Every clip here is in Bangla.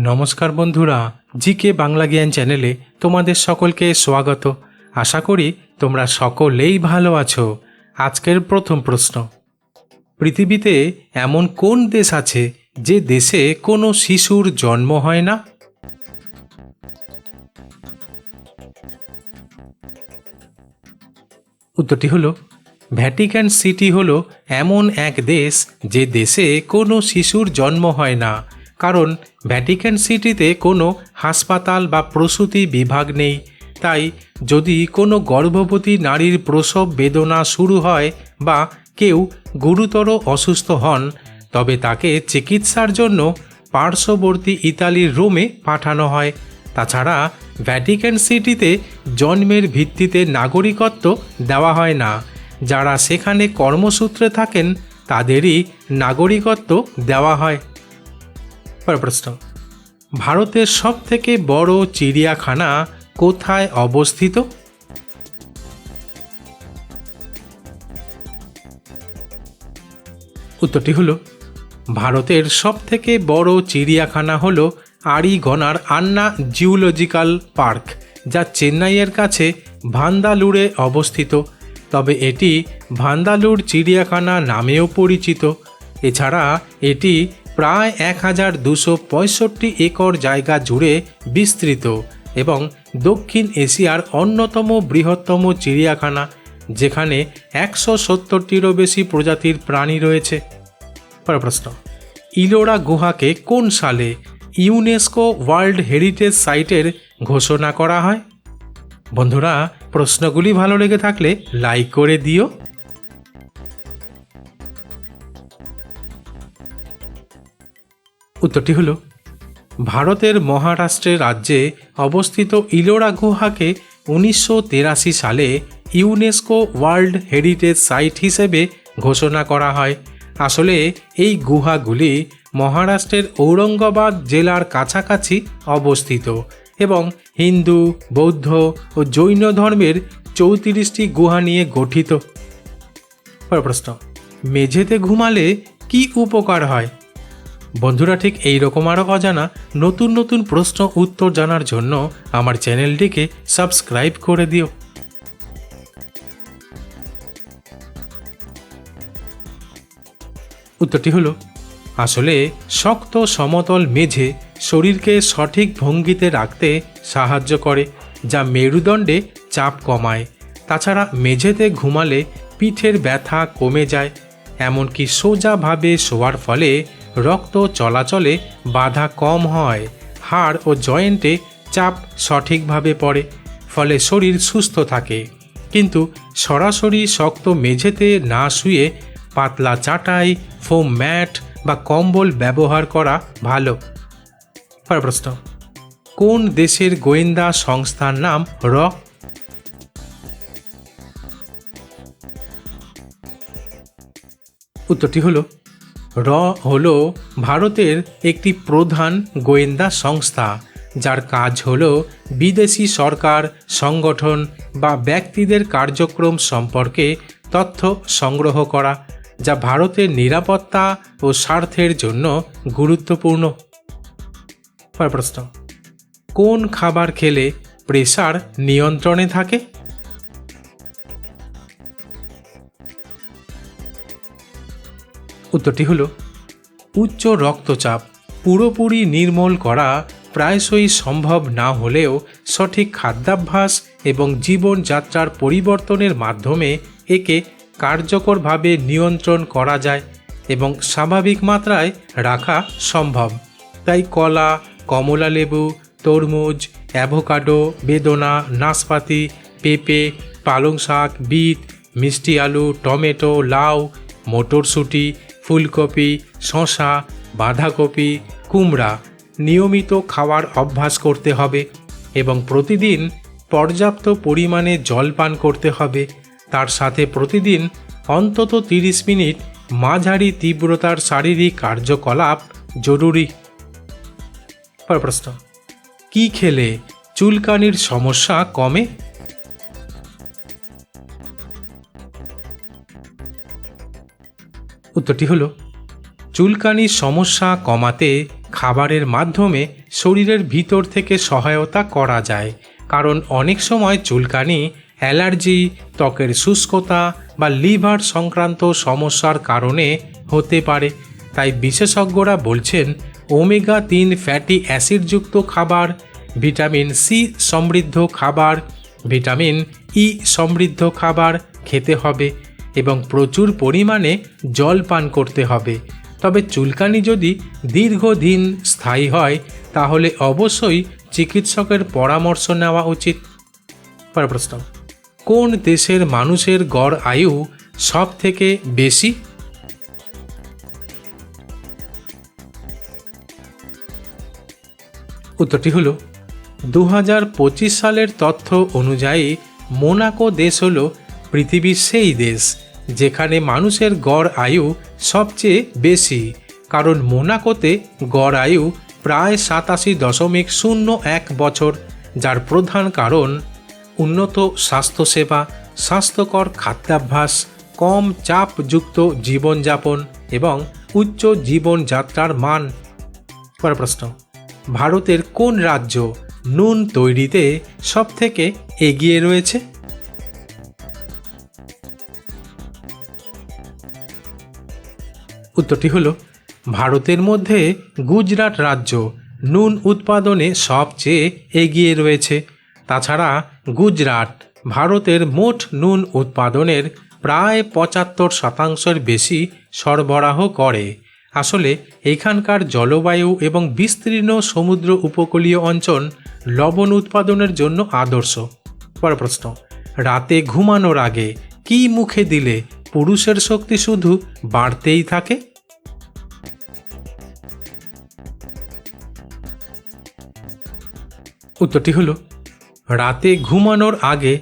নমস্কার বন্ধুরা জি কে বাংলা জ্ঞান চ্যানেলে তোমাদের সকলকে স্বাগত। আশা করি তোমরা সকলেই ভালো আছো। আজকের প্রথম প্রশ্ন। পৃথিবীতে এমন কোন দেশ আছে যে দেশে কোনো শিশুর জন্ম হয় না? উত্তরটি হলো, ভ্যাটিকান সিটি হলো এমন এক দেশ যে দেশে কোনো শিশুর জন্ম হয় না। কারণ ভ্যাটিকান সিটিতে কোনো হাসপাতাল বা প্রসূতি বিভাগ নেই। তাই যদি কোনো গর্ভবতী নারীর প্রসব বেদনা শুরু হয় বা কেউ গুরুতর অসুস্থ হন, তবে তাকে চিকিৎসার জন্য পার্শ্ববর্তী ইতালির রোমে পাঠানো হয়। তাছাড়া ভ্যাটিকান সিটিতে জন্মের ভিত্তিতে নাগরিকত্ব দেওয়া হয় না। যারা সেখানে কর্মসূত্রে থাকেন, তাদেরই নাগরিকত্ব দেওয়া হয়। পরের প্রশ্ন। ভারতের সব থেকে বড় চিড়িয়াখানা কোথায় অবস্থিত? উত্তরটি হলো, ভারতের সব থেকে বড় চিড়িয়াখানা হলো আরিগনার আন্না জিওলজিক্যাল পার্ক, যা চেন্নাইয়ের কাছে ভান্দালুরে অবস্থিত। তবে এটি ভান্দালুর চিড়িয়াখানা নামেও পরিচিত। এছাড়া এটি প্রায় এক হাজার দুশো পঁয়ষট্টি একর জায়গা জুড়ে বিস্তৃত এবং দক্ষিণ এশিয়ার অন্যতম বৃহত্তম চিড়িয়াখানা, যেখানে একশো সত্তরটিরও বেশি প্রজাতির প্রাণী রয়েছে। প্রশ্ন, ইলোরা গুহাকে কোন সালে ইউনেস্কো ওয়ার্ল্ড হেরিটেজ সাইটের ঘোষণা করা হয়? বন্ধুরা, প্রশ্নগুলি ভালো লেগে থাকলে লাইক করে দিও। উত্তরটি হলো, ভারতের মহারাষ্ট্রের রাজ্যে অবস্থিত ইলোরা গুহাকে উনিশশো সালে ইউনেস্কো ওয়ার্ল্ড হেরিটেজ সাইট হিসেবে ঘোষণা করা হয়। আসলে এই গুহাগুলি মহারাষ্ট্রের ঔরঙ্গাবাদ জেলার কাছাকাছি অবস্থিত এবং হিন্দু, বৌদ্ধ ও জৈন ধর্মের চৌত্রিশটি গুহা নিয়ে গঠিত। প্রশ্ন, মেঝেতে ঘুমালে কি উপকার হয়? বন্ধুরা ঠিক এই রকম আরও অজানা নতুন নতুন প্রশ্ন উত্তর জানার জন্য আমার চ্যানেলটিকে সাবস্ক্রাইব করে দিও। উত্তরটি হলো, আসলে শক্ত সমতল মেঝে শরীরকে সঠিক ভঙ্গিতে রাখতে সাহায্য করে, যা মেরুদণ্ডে চাপ কমায়। তাছাড়া মেঝেতে ঘুমালে পিঠের ব্যথা কমে যায়, এমনকি সোজাভাবে শোয়ার ফলে রক্ত চলাচলে বাধা কম হয়। হাড় ও জয়েন্টে চাপ সঠিকভাবে পড়ে, ফলে শরীর সুস্থ থাকে। কিন্তু সরাসরি শক্ত মেঝেতে না শুয়ে পাতলা চাটাই, ফোম ম্যাট বা কম্বল ব্যবহার করা ভালো। প্রশ্ন কোন দেশের গোয়েন্দা সংস্থার নাম র? উত্তরটি হলো র হল ভারতের একটি প্রধান গোয়েন্দা সংস্থা, যার কাজ হল বিদেশি সরকার, সংগঠন বা ব্যক্তিদের কার্যক্রম সম্পর্কে তথ্য সংগ্রহ করা, যা ভারতের নিরাপত্তা ও স্বার্থের জন্য গুরুত্বপূর্ণ। প্রশ্ন, কোন খাবার খেলে প্রেসার নিয়ন্ত্রণে থাকে? উত্তরটি হলো, উচ্চ রক্তচাপ পুরোপুরি নির্মূল করা প্রায়শই সম্ভব না হলেও সঠিক খাদ্যাভ্যাস এবং জীবনযাত্রার পরিবর্তনের মাধ্যমে একে কার্যকরভাবে নিয়ন্ত্রণ করা যায় এবং স্বাভাবিক মাত্রায় রাখা সম্ভব। তাই কলা, কমলা লেবু, তরমুজ, অ্যাভোকাডো, বেদনা, নাশপাতি, পেঁপে পালং শাক বিট, মিষ্টি আলু, টমেটো, লাউ, মটরশুঁটি ফুলকপি শশা বাঁধাকপি, কুমড়া নিয়মিত খাওয়ার অভ্যাস করতে হবে এবং প্রতিদিন পর্যাপ্ত পরিমাণে জল পান করতে হবে। তার সাথে প্রতিদিন অন্তত তিরিশ মিনিট মাঝারি তীব্রতার শারীরিক কার্যকলাপ জরুরি। প্রশ্ন, কি খেলে চুলকানির সমস্যা কমে? উত্তরটি হলো চুলকানির সমস্যা কমাতে খাবারের মাধ্যমে শরীরের ভিতর থেকে সহায়তা করা যায়, কারণ অনেক সময় চুলকানি অ্যালার্জি, ত্বকের শুষ্কতা বা লিভার সংক্রান্ত সমস্যার কারণে হতে পারে। তাই বিশেষজ্ঞরা বলছেন, ওমেগা তিন ফ্যাটি অ্যাসিডযুক্ত খাবার, ভিটামিন সি সমৃদ্ধ খাবার, ভিটামিন ই সমৃদ্ধ খাবার খেতে হবে। এবং প্রচুর পরিমাণে জল পান করতে হবে। তবে চুলকানি যদি দীর্ঘদিন স্থায়ী হয়, তাহলে অবশ্যই চিকিৎসকের পরামর্শ নেওয়া উচিত। প্রশ্ন, কোন দেশের মানুষের গড় আয়ু সব থেকে বেশি? উত্তরটি হল দু হাজার পঁচিশ সালের তথ্য অনুযায়ী মোনাকো দেশ হল পৃথিবীর সেই দেশ যেখানে মানুষের গড় আয়ু সবচেয়ে বেশি, কারণ মোনাকোতে গড় আয়ু প্রায় সাতাশি দশমিক শূন্য এক বছর, যার প্রধান কারণ উন্নত স্বাস্থ্যসেবা, স্বাস্থ্যকর খাদ্যাভ্যাস, কম চাপযুক্ত জীবনযাপন এবং উচ্চ জীবনযাত্রার মান। পরের প্রশ্ন, ভারতের কোন রাজ্য নুন তৈরিতে সবথেকে এগিয়ে রয়েছে? উত্তরটি হলো, ভারতের মধ্যে গুজরাট রাজ্য নুন উৎপাদনে সবচেয়ে এগিয়ে রয়েছে। তাছাড়া গুজরাট ভারতের মোট নুন উৎপাদনের প্রায় পঁচাত্তর শতাংশের বেশি সরবরাহ করে। আসলে এখানকার জলবায়ু এবং বিস্তীর্ণ সমুদ্র উপকূলীয় অঞ্চল লবণ উৎপাদনের জন্য আদর্শ। পর প্রশ্ন, রাতে ঘুমানোর আগে কি মুখে দিলে পুরুষের শক্তি শুধু বাড়তেই থাকে? উত্তরটি হলো, রাতে ঘুমানোর আগে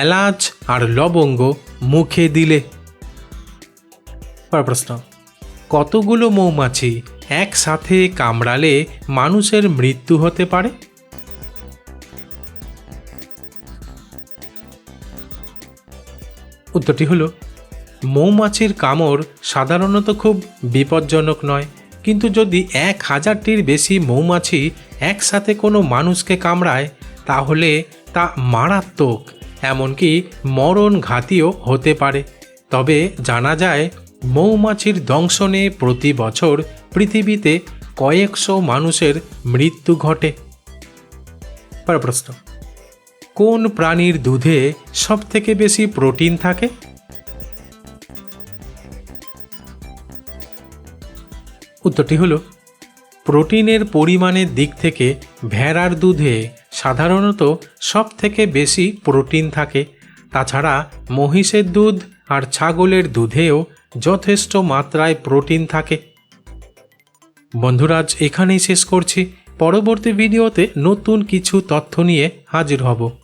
এলাচ আর লবঙ্গ মুখে দিলে। পর প্রশ্ন, কতগুলো মৌমাছি একসাথে কামড়ালে মানুষের মৃত্যু হতে পারে? উত্তরটি হলো, মৌমাছির কামড় সাধারণত খুব বিপজ্জনক নয় কিন্তু যদি এক হাজারটির বেশি মৌমাছি একসাথে কোনো মানুষকে কামড়ায়, তাহলে তা মারাত্মক, এমনকি মরণ ঘাতীয় হতে পারে। তবে জানা যায়, মৌমাছির দংশনে প্রতি বছর পৃথিবীতে কয়েকশো মানুষের মৃত্যু ঘটে। প্রশ্ন, কোন প্রাণীর দুধে সবথেকে বেশি প্রোটিন থাকে? উত্তরটি হলো, প্রোটিনের পরিমাণের দিক থেকে ভেড়ার দুধে সাধারণত সব থেকে বেশি প্রোটিন থাকে। তাছাড়া মহিষের দুধ আর ছাগলের দুধেও যথেষ্ট মাত্রায় প্রোটিন থাকে। বন্ধুরাজ এখানেই শেষ করছি। পরবর্তী ভিডিওতে নতুন কিছু তথ্য নিয়ে হাজির হব।